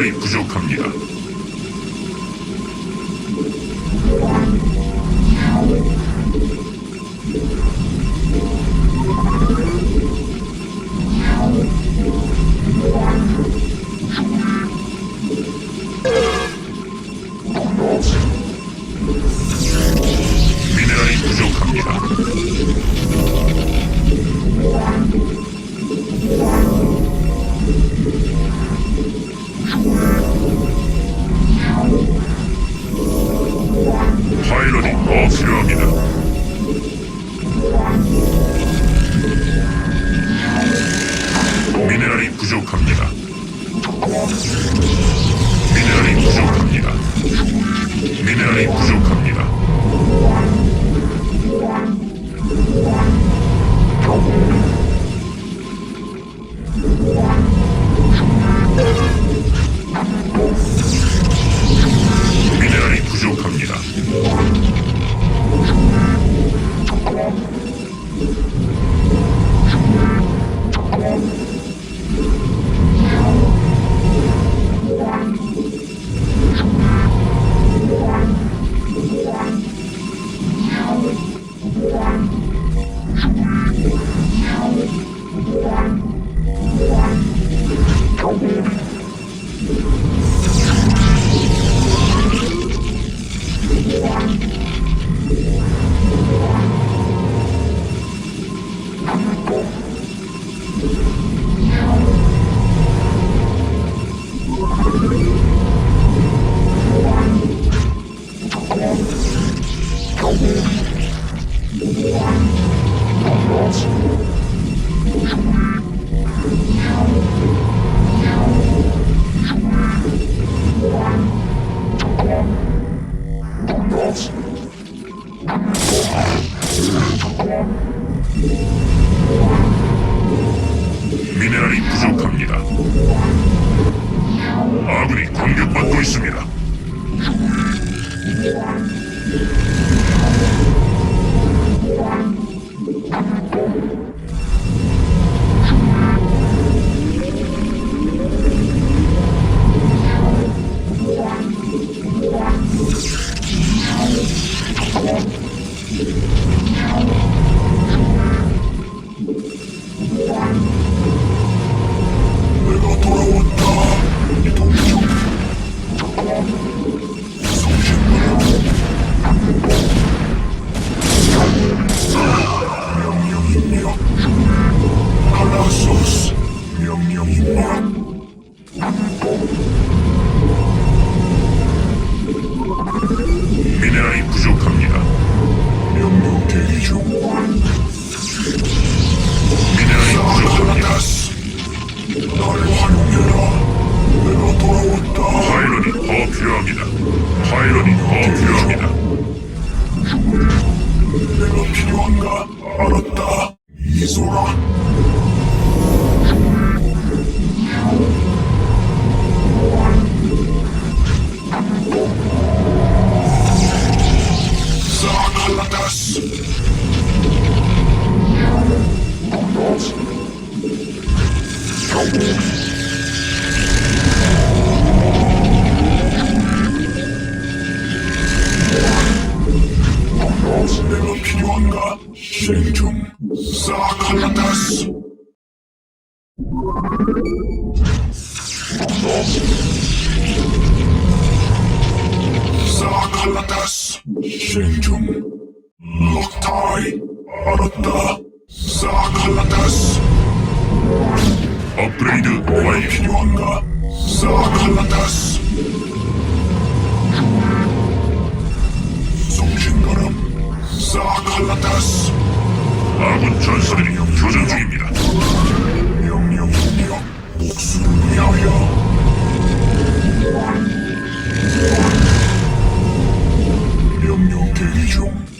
날이 부족합니다. ediyoruz. Zakalatas, Şenjum, Loktay, Aratta, Zakalatas. Upgraded Lake Yuanga, Zakalatas. Sumçingarım, Zakalatas. Zakalatas. 아군 전사들이 교전 중입니다. 명령 명령 목숨을 위하여. 명령 대기 중.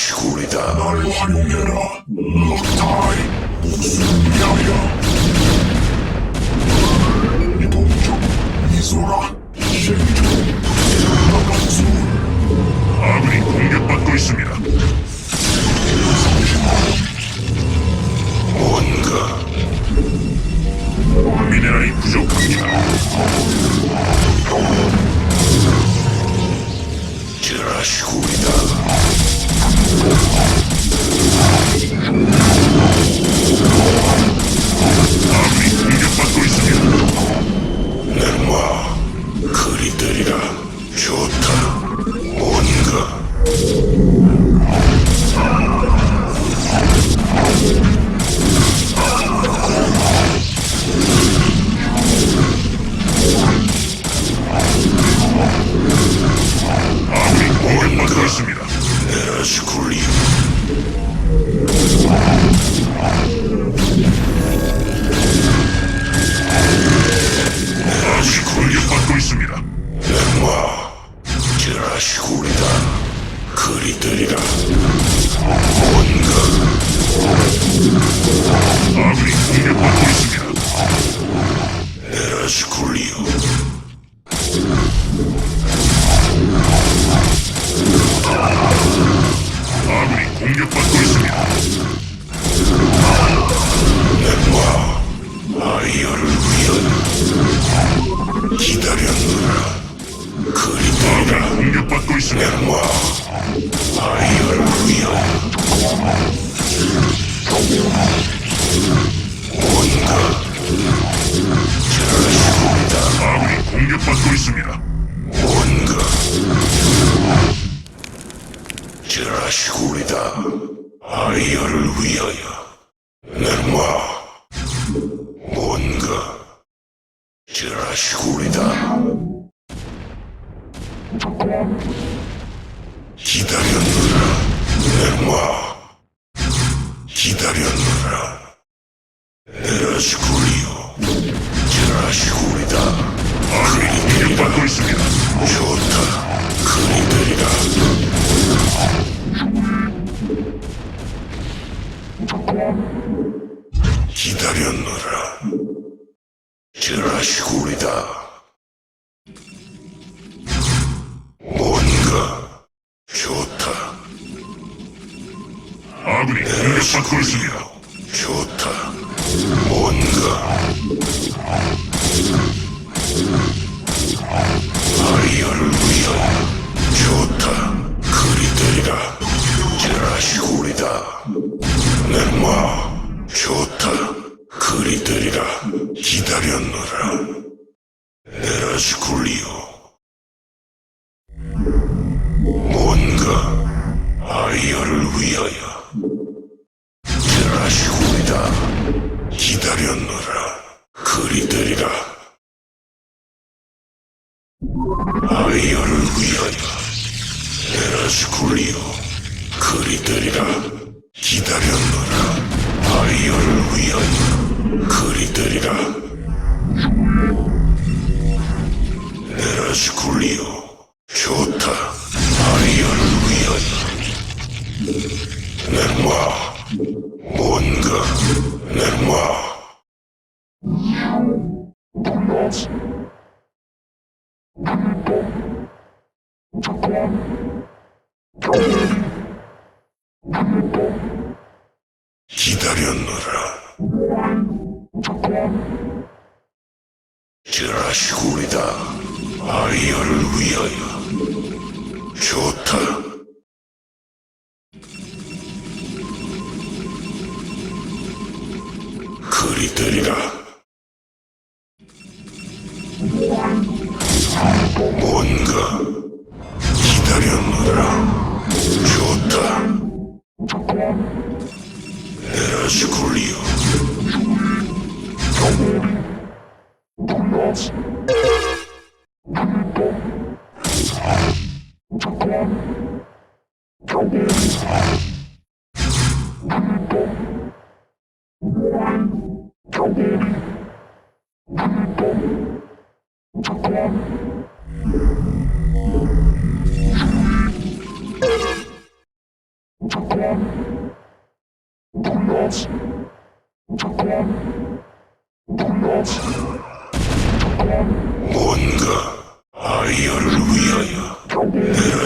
시골이다. 날 활용해라. 럭타이. 목숨 야야. 이동적 미소라. 젠조. 나가수. 아군이 공격받고 있습니다. 뭔가 미네랄이 부족합니다. 드라시골이다. Let's go. 아군이 공격받고 있습니다. 에라스쿨리오 있습니다. 뭔가. 지라시구리다. 아이어를 위하여 기다렸노라. 지라시구리다. 뭔가 좋다. 아군이 공격받고 있습니다. 좋다. 뭔가 아이어를 위하여 좋다. 그리들이라. 제라시구리다. 낼마 좋다. 그리들이라. 기다렸노라. 에라스쿨리오. 기다렸노라. 지라시구리다. 아이어를 위하여. 좋다. 그리들이라. 에라스쿨리오.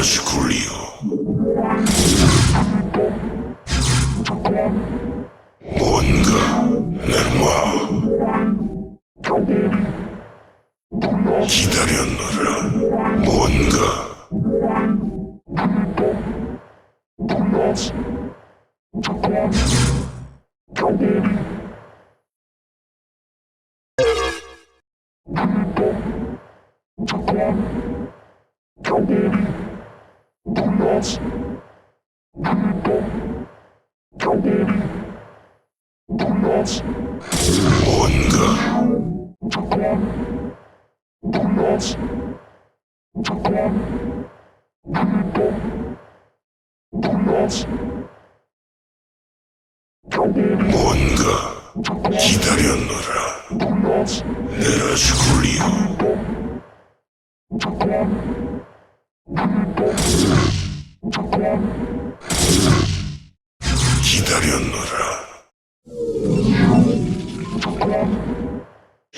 Şükrü 뭔가 기다렸노라 메라스쿨리오 기다렸노라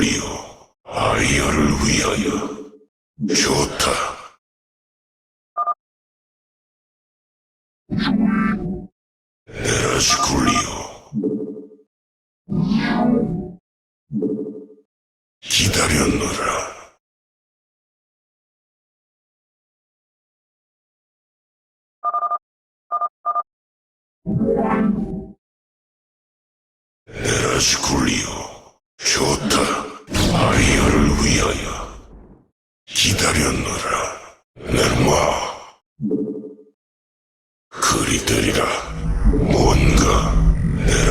메라스쿨리오 아이어를 위하여. 좋다. 메라스쿨리오. 기다렸노라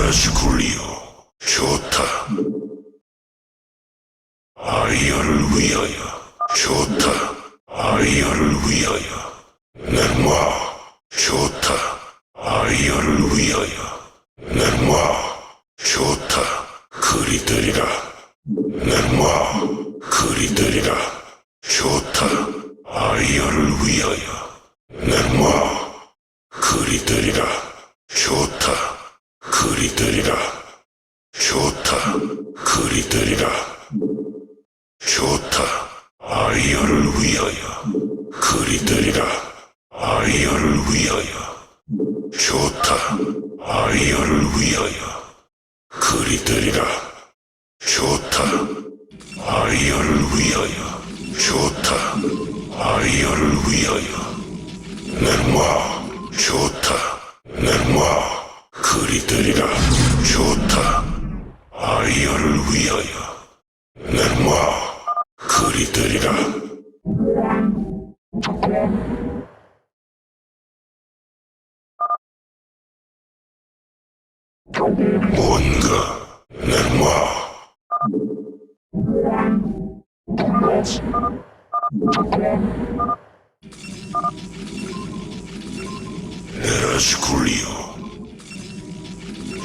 메라스쿨리오. 좋다. 아이어를 위하여. 좋다. 아이어를 위하여. 내마 좋다 아이어를 위하여 내마 좋다 그리들이라 내마 그리들이라 좋다 아이어를 위하여 내마 그리들이라 좋다 그리들이라 좋다 그리들이라 좋다 아이어를 위하여 그리들이라. 아이어를 위하여 좋다. 아이어를 위하여 그리들이라 Yes. 네라시쿨리오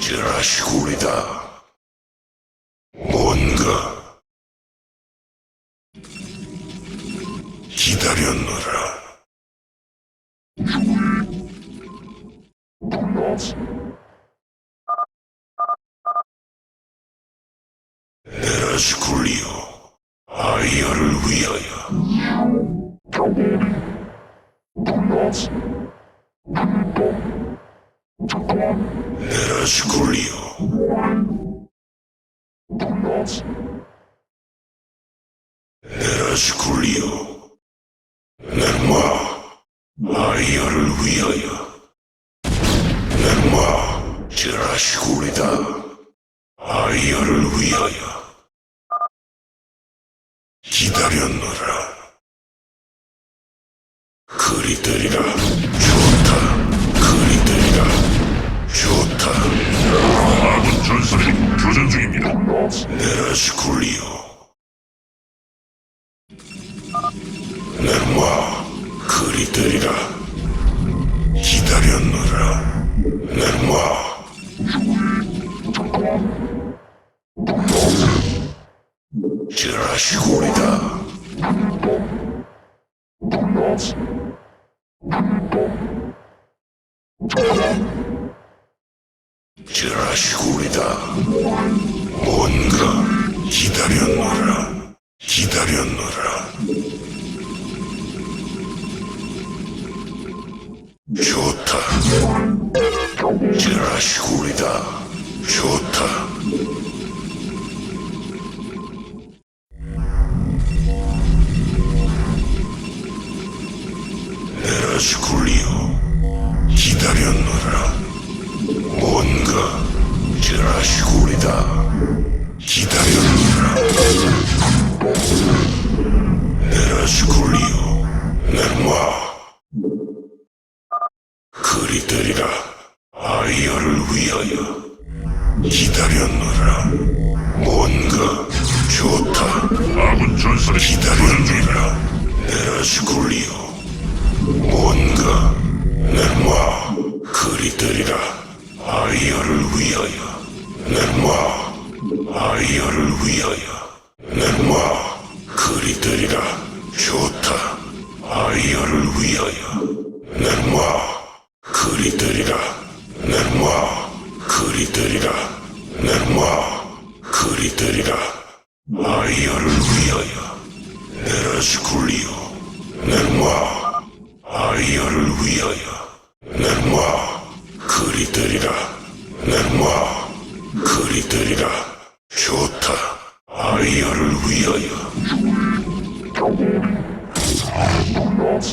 제라시쿨이다. 뭔가 기다렸노라. 에라스쿨리오, 에라스쿨리오, 넷마, 아이어를 위하여. 넷마, 제라시쿨이다. 아이어를 위하여. 기다렸노라. 그리들이라 좋다. 그리들이라 좋다. 아군 전설이 교전 중입니다. 네라스쿨리오. 넷마 그리들이라 기다렸노라. 넷마 지라시골이다. 지라시골이다. 뭔가 기다렸노라. 기다렸노라. 좋다. 지라시골이다. 좋다. 그 아이어를 위하여.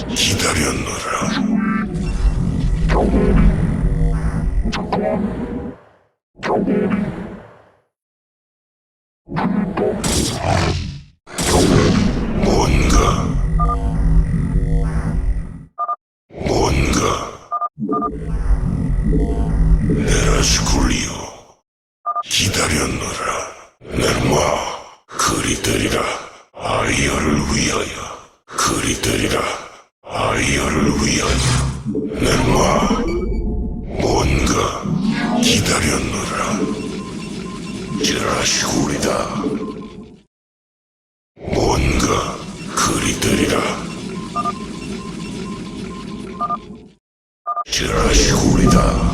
기다렸노라. 뭔가? 뭔가? 에라스쿨리오. 기다렸노라. 넷마 그리들이라. 아이어를 위하여. 그리들이라. 아이어를 위하여. 넷마 뭔가 기다렸노라. 제라시쿨이다. 뭔가 그리들이라. 제라시쿨이다